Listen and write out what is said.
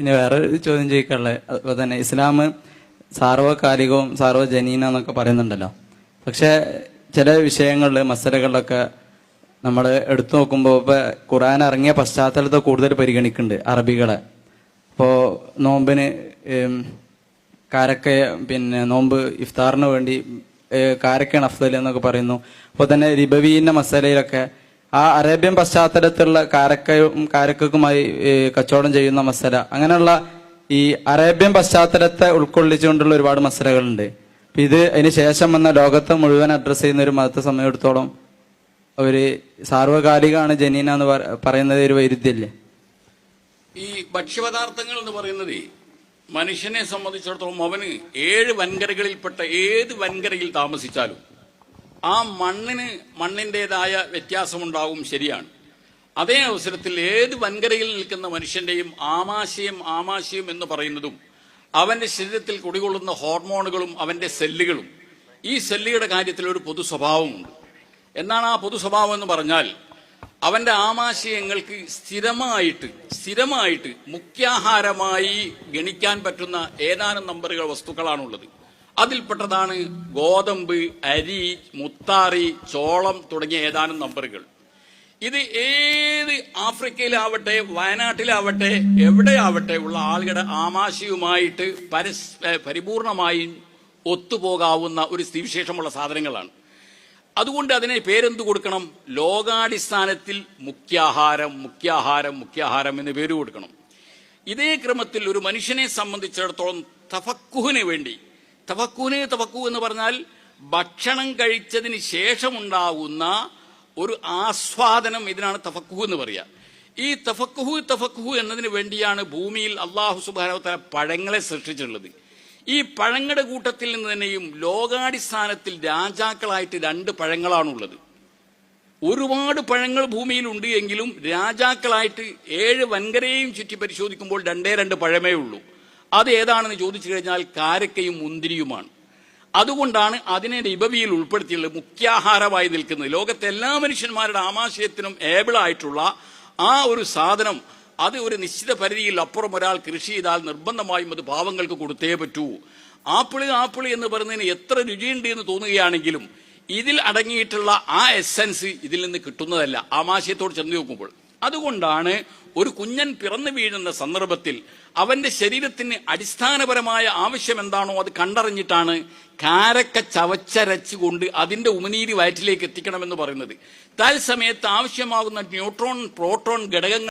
ഇനി വേറെ ചോദ്യം ചോദിക്കാനുള്ളത്. അതുപോലെ തന്നെ ഇസ്ലാം സാർവകാലികവും സാർവജനീന എന്നൊക്കെ പറയുന്നുണ്ടല്ലോ. പക്ഷെ ചില വിഷയങ്ങളിൽ മസലകളിലൊക്കെ നമ്മൾ എടുത്തു നോക്കുമ്പോൾ ഇപ്പോൾ ഖുറാൻ ഇറങ്ങിയ പശ്ചാത്തലത്തെ കൂടുതൽ പരിഗണിക്കുന്നുണ്ട് അറബികളെ. അപ്പോൾ നോമ്പിന് കാരക്ക പിന്നെ നോമ്പ് ഇഫ്താറിന് വേണ്ടി കാരക്കയാണ് അഫ്സൽ എന്നൊക്കെ പറയുന്നു. അപ്പോൾ തന്നെ റിബവീന്റെ മസാലയിലൊക്കെ ആ അറേബ്യൻ പശ്ചാത്തലത്തിലുള്ള കാരക്കയും കാരക്കുമായി ഏഹ്, കച്ചവടം ചെയ്യുന്ന മസല. അങ്ങനെയുള്ള ഈ അറേബ്യൻ പശ്ചാത്തലത്തെ ഉൾക്കൊള്ളിച്ചുകൊണ്ടുള്ള ഒരുപാട് മസലകളുണ്ട്. ഇത് അതിന് ശേഷം വന്ന ലോകത്തെ മുഴുവൻ അഡ്രസ്സ് ചെയ്യുന്ന ഒരു മതത്തെ സമയമെടുത്തോളം ഒരു സാർവകാലികമാണ് ജനീന എന്ന് പറ- പറയുന്നത് ഒരു വൈരുദ്ധ്യല്ലേ? ഈ ഭക്ഷ്യപദാർത്ഥങ്ങൾ എന്ന് പറയുന്നത് മനുഷ്യനെ സംബന്ധിച്ചിടത്തോളം അവന് ഏഴ് വൻകരകളിൽപ്പെട്ട ഏത് വൻകരയിൽ താമസിച്ചാലും ആ മണ്ണിന് മണ്ണിന്റെതായ വ്യത്യാസമുണ്ടാവും ശരിയാണ്. അതേ അവസരത്തിൽ ഏത് വൻകരയിൽ നിൽക്കുന്ന മനുഷ്യന്റെയും ആമാശയം ആമാശയം എന്ന് പറയുന്നതും അവന്റെ ശരീരത്തിൽ കുടികൊള്ളുന്ന ഹോർമോണുകളും അവന്റെ സെല്ലുകളും ഈ സെല്ലുകളുടെ കാര്യത്തിൽ ഒരു പൊതു സ്വഭാവമുണ്ട്. എന്നാണ് ആ പൊതു സ്വഭാവം എന്ന് പറഞ്ഞാൽ അവന്റെ ആമാശയങ്ങൾക്ക് സ്ഥിരമായിട്ട് സ്ഥിരമായിട്ട് മുഖ്യാഹാരമായി ഗണിക്കാൻ പറ്റുന്ന ഏതാനും നമ്പറുകൾ വസ്തുക്കളാണുള്ളത്. അതിൽപ്പെട്ടതാണ് ഗോതമ്പ് അരി മുത്താറി ചോളം തുടങ്ങിയ ഏതാനും നമ്പറുകൾ. ഇത് ഏത് ആഫ്രിക്കയിലാവട്ടെ വയനാട്ടിലാവട്ടെ എവിടെയാവട്ടെ ഉള്ള ആളുകളുടെ ആമാശയുമായിട്ട് പരസ് പരിപൂർണമായും ഒത്തുപോകാവുന്ന ഒരു സ്ഥിതിവിശേഷമുള്ള സാധനങ്ങളാണ്. അതുകൊണ്ട് അതിനെ പേരെന്ത് കൊടുക്കണം? ലോകാടിസ്ഥാനത്തിൽ മുഖ്യാഹാരം മുഖ്യാഹാരം മുഖ്യാഹാരം എന്ന് പേര് കൊടുക്കണം. ഇതേ ക്രമത്തിൽ ഒരു മനുഷ്യനെ സംബന്ധിച്ചിടത്തോളം തഫക്കുഹിന് വേണ്ടി തഫക്കുഹിന് തവക്കൂ എന്ന് പറഞ്ഞാൽ ഭക്ഷണം കഴിച്ചതിന് ശേഷമുണ്ടാവുന്ന ഒരു ആസ്വാദനം ഇതിനാണ് തഫക്കുഹു എന്ന് പറയുക ഈ തഫക്കുഹു തഫക്കുഹു എന്നതിന് വേണ്ടിയാണ് ഭൂമിയിൽ അള്ളാഹു സുബാനവത്തല പഴങ്ങളെ സൃഷ്ടിച്ചിട്ടുള്ളത്. ഈ പഴങ്ങളുടെ കൂട്ടത്തിൽ നിന്ന് തന്നെയും ലോകാടിസ്ഥാനത്തിൽ രാജാക്കളായിട്ട് രണ്ട് പഴങ്ങളാണുള്ളത്. ഒരുപാട് പഴങ്ങൾ ഭൂമിയിലുണ്ട് എങ്കിലും രാജാക്കളായിട്ട് ഏഴ് വൻകരയെയും ചുറ്റി പരിശോധിക്കുമ്പോൾ രണ്ടേ രണ്ട് പഴമേ ഉള്ളൂ. അത് ഏതാണെന്ന് ചോദിച്ചു കഴിഞ്ഞാൽ കാരക്കയും മുന്തിരിയുമാണ്. അതുകൊണ്ടാണ് അതിനെ ലിബവിയിൽ ഉൾപ്പെടുത്തിയുള്ള മുഖ്യാഹാരമായി നിൽക്കുന്നത്. ലോകത്തെ എല്ലാ മനുഷ്യന്മാരുടെ ആമാശയത്തിനും ഏബിളായിട്ടുള്ള ആ ഒരു സാധനം അത് ഒരു നിശ്ചിത പരിധിയിൽ അപ്പുറം ഒരാൾ കൃഷി ചെയ്താൽ നിർബന്ധമായും അത് പാവങ്ങൾക്ക് കൊടുത്തേ പറ്റൂ. ആപ്പിൾ ആപ്പിൾ എന്ന് പറയുന്നതിന് എത്ര രുചിയുണ്ട് എന്ന് തോന്നുകയാണെങ്കിലും ഇതിൽ അടങ്ങിയിട്ടുള്ള ആ എസൻസ് ഇതിൽ നിന്ന് കിട്ടുന്നതല്ല. ആമാശയത്തോട് ചെന്ന് നോക്കുമ്പോൾ. അതുകൊണ്ടാണ് ഒരു കുഞ്ഞൻ പിറന്നു വീഴുന്ന സന്ദർഭത്തിൽ അവന്റെ ശരീരത്തിന് അടിസ്ഥാനപരമായ ആവശ്യം എന്താണോ അത് കണ്ടറിഞ്ഞിട്ടാണ് കാരക്ക ചവച്ചരച്ചുകൊണ്ട് അതിന്റെ ഉമിനീര് വയറ്റിലേക്ക് എത്തിക്കണമെന്ന് പറയുന്നത്. തൽസമയത്ത് ആവശ്യമാകുന്ന ന്യൂട്രോൺ പ്രോട്ടോൺ ഘടകങ്ങൾ